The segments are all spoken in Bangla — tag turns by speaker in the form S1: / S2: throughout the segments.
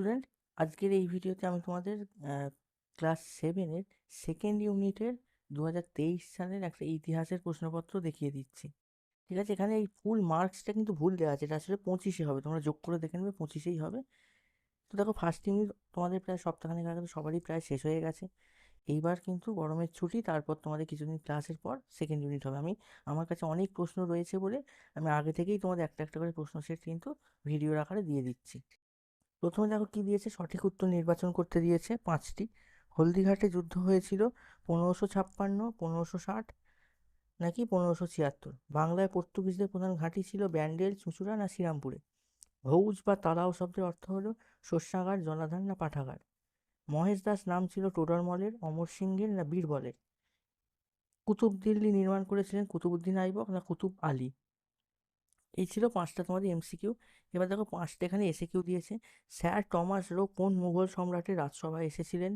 S1: স্টুডেন্ট আজকের এই ভিডিওতে আমি তোমাদের ক্লাস সেভেনের সেকেন্ড ইউনিটের দু হাজার তেইশ সালের একটা ইতিহাসের প্রশ্নপত্র দেখিয়ে দিচ্ছি। ঠিক আছে? এখানে এই ফুল মার্কসটা কিন্তু ভুল দেওয়া আছে। এটা আসলে পঁচিশে হবে। তোমরা যোগ করে দেখে নেবে, পঁচিশেই হবে। তো দেখো ফার্স্ট ইউনিট তোমাদের প্রায় সপ্তাহখানেক আগে সবারই প্রায় শেষ হয়ে গেছে। এইবার কিন্তু গরমের ছুটি, তারপর তোমাদের কিছুদিন ক্লাসের পর সেকেন্ড ইউনিট হবে। আমি, আমার কাছে অনেক প্রশ্ন রয়েছে বলে আমি আগে থেকেই তোমাদের একটা একটা করে প্রশ্ন সেট কিন্তু ভিডিওর আকারে দিয়ে দিচ্ছি। প্রথমে দেখো কি দিয়েছে? সঠিক উত্তর নির্বাচন করতে দিয়েছে পাঁচটি। হলদিঘাটে যুদ্ধ হয়েছিল পনেরোশো ছাপ্পান্ন, পনেরোশো ষাট নাকি পনেরোশো ছিয়াত্তর। বাংলায় পর্তুগিজদের প্রধান ঘাঁটি ছিল ব্যান্ডেল, চুঁচুড়া না শ্রীরামপুরে? ভৌজ বা তালাও শব্দের অর্থ হলো শস্যাগার, জলাধার না পাঠাগার। মহেশ দাস নাম ছিল টোডরমলের, অমর সিংহের না বীরবলের? কুতুব দিল্লি নির্মাণ করেছিলেন কুতুবুদ্দিন আইবক না কুতুব আলী? এই ছিল পাঁচটা তোমাদের এমসিকিউ এবার দেখো পাঁচটা এখানে এসে কিউ দিয়েছে। স্যার টমাস রো কোন মুঘল সম্রাটের রাজসভায় এসেছিলেন?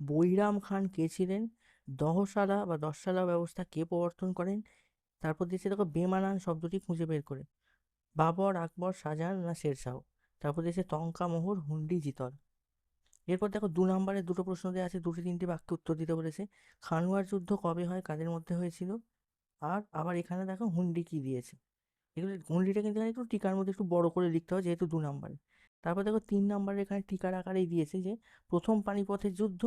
S1: বৈরাম খান কে ছিলেন? দহশালা বা দশশালা ব্যবস্থা কে প্রবর্তন করেন? তারপর দিয়েছে দেখো বেমানান শব্দটি খুঁজে বের করে। বাবর, আকবর, শাহজাহান না শেরশাহ? তারপর দিয়েছে টঙ্কা মোহর, হুন্ডি জিতল এরপর দেখো দু নম্বরে দুটো প্রশ্ন দেওয়া আছে, দুটি তিনটি বাক্যে উত্তর দিতে বলেছে। খানুয়ার যুদ্ধ কবে হয়, কাদের মধ্যে হয়েছিল? আর আবার এখানে দেখো হুন্ডি কি দিয়েছে? এগুলো হুন্ডিটা কিন্তু এখানে একটু টিকার মধ্যে একটু বড় করে লিখতে হবে, যেহেতু দু নম্বরে তারপর দেখো তিন নম্বরে এখানে টিকার আকারেই দিয়েছে যে, প্রথম পানিপথের যুদ্ধ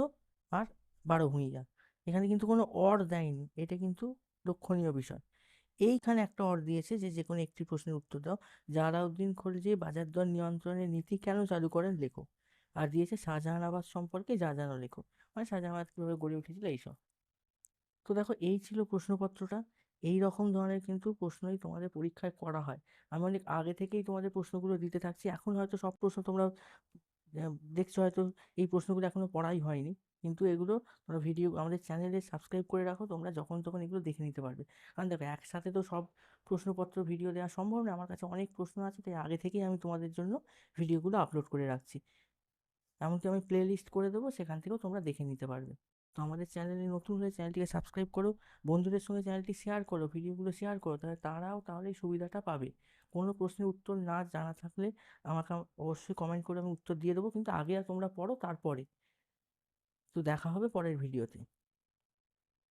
S1: আর বারো ভূঁইয়া এখানে কিন্তু কোনো অর দেয়নি, এটা কিন্তু লক্ষণীয় বিষয়। এইখানে একটা অর দিয়েছে যে যে কোনো একটি প্রশ্নের উত্তর দাও। জালাউদ্দিন খলজি বাজার দর নিয়ন্ত্রণের নীতি কেন চালু করেন লেখো আর দিয়েছে শাহজাহানাবাদ সম্পর্কে যা জানো লেখো মানে শাহজাহানাবাদ কীভাবে গড়ে উঠেছিল এইসব। তো দেখো এই ছিল প্রশ্নপত্রটা। এই রকম ধরনের কিন্তু প্রশ্নই তোমাদের পরীক্ষায় করা হয়। আমি অনেক আগে থেকেই তোমাদের প্রশ্নগুলো দিতে থাকছি। এখন হয়তো সব প্রশ্ন তোমরা দেখছ হয়তো এই প্রশ্নগুলো এখনও পড়াই হয়নি। কিন্তু এগুলো তোমরা ভিডিও আমাদের চ্যানেলে সাবস্ক্রাইব করে রাখো, তোমরা যখন তখন এগুলো দেখে নিতে পারবে। কারণ দেখো, একসাথে তো সব প্রশ্নপত্র, ভিডিও দেওয়া সম্ভব না। আমার কাছে অনেক প্রশ্ন আছে, তাই আগে থেকেই আমি তোমাদের জন্য ভিডিওগুলো আপলোড করে রাখছি। এমনকি আমি প্লে লিস্ট করে দেবো, সেখান থেকেও তোমরা দেখে নিতে পারবে। তো আমাদের চ্যানেলে নতুন হলে চ্যানেলটিকে সাবস্ক্রাইব করো, বন্ধুদের সঙ্গে চ্যানেলটি শেয়ার করো, ভিডিওগুলো শেয়ার করো, তাহলে তারাও তাহলে সুবিধাটা পাবে। কোনো প্রশ্নের উত্তর না জানা থাকলে আমাকে অবশ্যই কমেন্ট করে আমি উত্তর দিয়ে দেবো, কিন্তু আগে আর তোমরা পড়ো তারপরে। তো দেখা হবে পরের ভিডিওতে